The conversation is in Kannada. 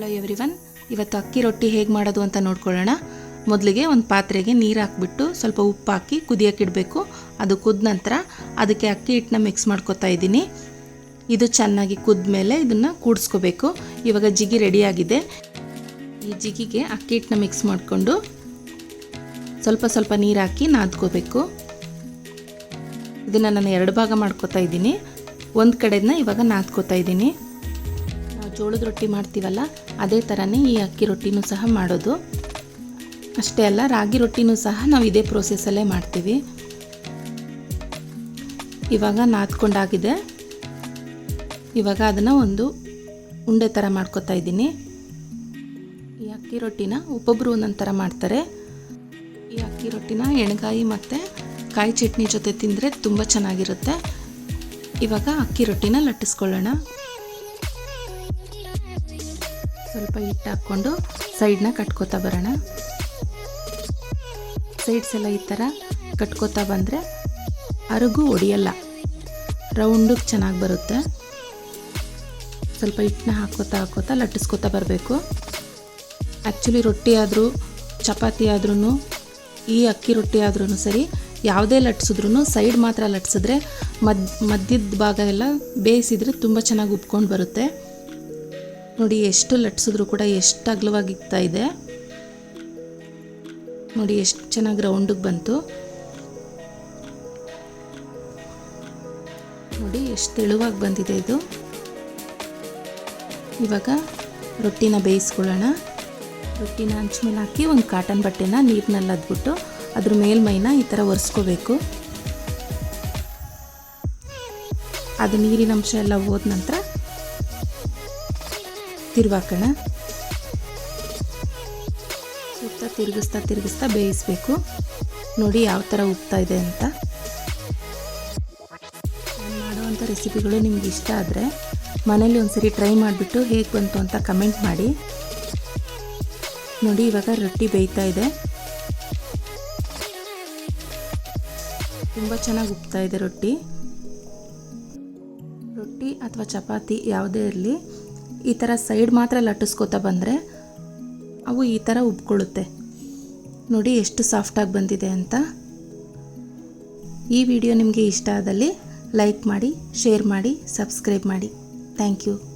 ಹಲೋ ಎವ್ರಿವನ್ ಇವತ್ತು ಅಕ್ಕಿ ರೊಟ್ಟಿ ಹೇಗೆ ಮಾಡೋದು ಅಂತ ನೋಡ್ಕೊಳ್ಳೋಣ. ಮೊದಲಿಗೆ ಒಂದು ಪಾತ್ರೆಗೆ ನೀರು ಹಾಕ್ಬಿಟ್ಟು ಸ್ವಲ್ಪ ಉಪ್ಪು ಹಾಕಿ ಕುದಿಯೋಕ್ಕಿಡಬೇಕು ಅದು ಕುದ್ದ ನಂತರ ಅದಕ್ಕೆ ಅಕ್ಕಿ ಹಿಟ್ಟನ್ನ ಮಿಕ್ಸ್ ಮಾಡ್ಕೊತಾ ಇದ್ದೀನಿ. ಇದು ಚೆನ್ನಾಗಿ ಕುದ್ದ ಮೇಲೆ ಇದನ್ನು ಕೂಡಿಸ್ಕೋಬೇಕು. ಇವಾಗ ಜಿಗಿ ರೆಡಿಯಾಗಿದೆ ಈ ಜಿಗಿಗೆ ಅಕ್ಕಿ ಹಿಟ್ಟನ್ನ ಮಿಕ್ಸ್ ಮಾಡಿಕೊಂಡು ಸ್ವಲ್ಪ ಸ್ವಲ್ಪ ನೀರು ಹಾಕಿ ನಾದ್ಕೋಬೇಕು. ಇದನ್ನು ನಾನು ಎರಡು ಭಾಗ ಮಾಡ್ಕೋತಾ ಇದ್ದೀನಿ. ಒಂದು ಕಡೆನ ಇವಾಗ ನಾದ್ಕೋತಾ ಇದ್ದೀನಿ. ಜೋಳದ ರೊಟ್ಟಿ ಮಾಡ್ತೀವಲ್ಲ, ಅದೇ ಥರನೇ ಈ ಅಕ್ಕಿ ರೊಟ್ಟಿನೂ ಸಹ ಮಾಡೋದು. ಅಷ್ಟೇ ಅಲ್ಲ, ರಾಗಿ ರೊಟ್ಟಿನೂ ಸಹ ನಾವು ಇದೇ ಪ್ರೋಸೆಸ್ಸಲ್ಲೇ ಮಾಡ್ತೀವಿ. ಇವಾಗ ನಾದ್ಕೊಂಡಾಗಿದೆ. ಇವಾಗ ಅದನ್ನು ಒಂದು ಉಂಡೆ ಥರ ಮಾಡ್ಕೊತಾ ಇದ್ದೀನಿ. ಈ ಅಕ್ಕಿ ರೊಟ್ಟಿನ ಒಬ್ಬೊಬ್ಬರು ಒಂದೊಂದು ಥರ ಮಾಡ್ತಾರೆ. ಈ ಅಕ್ಕಿ ರೊಟ್ಟಿನ ಎಣ್ಗಾಯಿ ಮತ್ತು ಕಾಯಿ ಚಟ್ನಿ ಜೊತೆ ತಿಂದರೆ ತುಂಬ ಚೆನ್ನಾಗಿರುತ್ತೆ. ಇವಾಗ ಅಕ್ಕಿ ರೊಟ್ಟಿನ ಲಟ್ಟಿಸ್ಕೊಳ್ಳೋಣ. ಸ್ವಲ್ಪ ಹಿಟ್ಟು ಹಾಕ್ಕೊಂಡು ಸೈಡ್ನ ಕಟ್ಕೋತಾ ಬರೋಣ. ಸೈಡ್ಸ್ ಎಲ್ಲ ಈ ಥರ ಕಟ್ಕೋತಾ ಬಂದರೆ ಅರಗು ಒಡೆಯಲ್ಲ. ರೌಂಡಿಗೆ ಚೆನ್ನಾಗಿ ಬರುತ್ತೆ. ಸ್ವಲ್ಪ ಹಿಟ್ಟನ್ನ ಹಾಕೋತಾ ಹಾಕೋತಾ ಲಟ್ಟಿಸ್ಕೋತಾ ಬರಬೇಕು. ಆ್ಯಕ್ಚುಲಿ ರೊಟ್ಟಿ ಆದರೂ, ಚಪಾತಿ ಆದ್ರೂ ಈ ಅಕ್ಕಿ ರೊಟ್ಟಿ ಆದ್ರೂ ಸರಿ, ಯಾವುದೇ ಲಟ್ಸಿದ್ರೂ ಸೈಡ್ ಮಾತ್ರ ಲಟ್ಸಿದ್ರೆ ಮದ್ ಮಧ್ಯದ ಭಾಗ ಎಲ್ಲ ಬೇಯಿಸಿದ್ರೆ ತುಂಬ ಚೆನ್ನಾಗಿ ಉಪ್ಕೊಂಡು ಬರುತ್ತೆ. ನೋಡಿ ಎಷ್ಟು ಲಟ್ಸಿದ್ರು ಕೂಡ ಎಷ್ಟು ಅಗಲವಾಗಿಗ್ತಾ ಇದೆ. ನೋಡಿ ಎಷ್ಟು ಚೆನ್ನಾಗಿ ರೌಂಡಿಗೆ ಬಂತು. ನೋಡಿ ಎಷ್ಟು ತೆಳುವಾಗಿ ಬಂದಿದೆ ಇದು. ಇವಾಗ ರೊಟ್ಟಿನ ಬೇಯಿಸ್ಕೊಳ್ಳೋಣ. ರೊಟ್ಟಿನ ಮೇಲೆ ಹಾಕಿ ಒಂದು ಕಾಟನ್ ಬಟ್ಟೆನ ನೀರಿನಲ್ಲಿ ಅದ್ಬಿಟ್ಟು ಅದ್ರ ಮೇಲ್ಮೈನ ಈ ಥರ ಒರೆಸ್ಕೋಬೇಕು. ಅದು ನೀರಿನಂಶ ಎಲ್ಲ ಹೋದ ನಂತರ ತಿರುವಾಕೋಣ ಸುತ್ತ ತಿರುಗಿಸ್ತಾ ತಿರುಗಿಸ್ತಾ ಬೇಯಿಸ್ಬೇಕು. ನೋಡಿ ಯಾವ ಥರ ಉಪ್ತಾ ಇದೆ ಅಂತ. ನಾನು ಮಾಡುವಂಥ ರೆಸಿಪಿಗಳು ನಿಮ್ಗೆ ಇಷ್ಟ ಆದರೆ ಮನೇಲಿ ಒಂದ್ಸರಿ ಟ್ರೈ ಮಾಡಿಬಿಟ್ಟು ಹೇಗೆ ಬಂತು ಅಂತ ಕಮೆಂಟ್ ಮಾಡಿ. ನೋಡಿ ಇವಾಗ ರೊಟ್ಟಿ ಬೇಯ್ತಾ ಇದೆ. ತುಂಬ ಚೆನ್ನಾಗಿ ಉಪ್ತಾ ಇದೆ ರೊಟ್ಟಿ. ರೊಟ್ಟಿ ಅಥವಾ ಚಪಾತಿ ಯಾವುದೇ ಇರಲಿ. ಈ ಥರ ಸೈಡ್ ಮಾತ್ರ ಲಟ್ಟಿಸ್ಕೋತಾ ಬಂದರೆ ಅವು ಈ ಥರ ಉಬ್ಕೊಳ್ಳುತ್ತೆ. ನೋಡಿ ಎಷ್ಟು ಸಾಫ್ಟಾಗಿ ಬಂದಿದೆ ಅಂತ. ಈ ವಿಡಿಯೋ ನಿಮಗೆ ಇಷ್ಟ ಆದಲ್ಲಿ ಲೈಕ್ ಮಾಡಿ, ಶೇರ್ ಮಾಡಿ, ಸಬ್ಸ್ಕ್ರೈಬ್ ಮಾಡಿ. Thank you.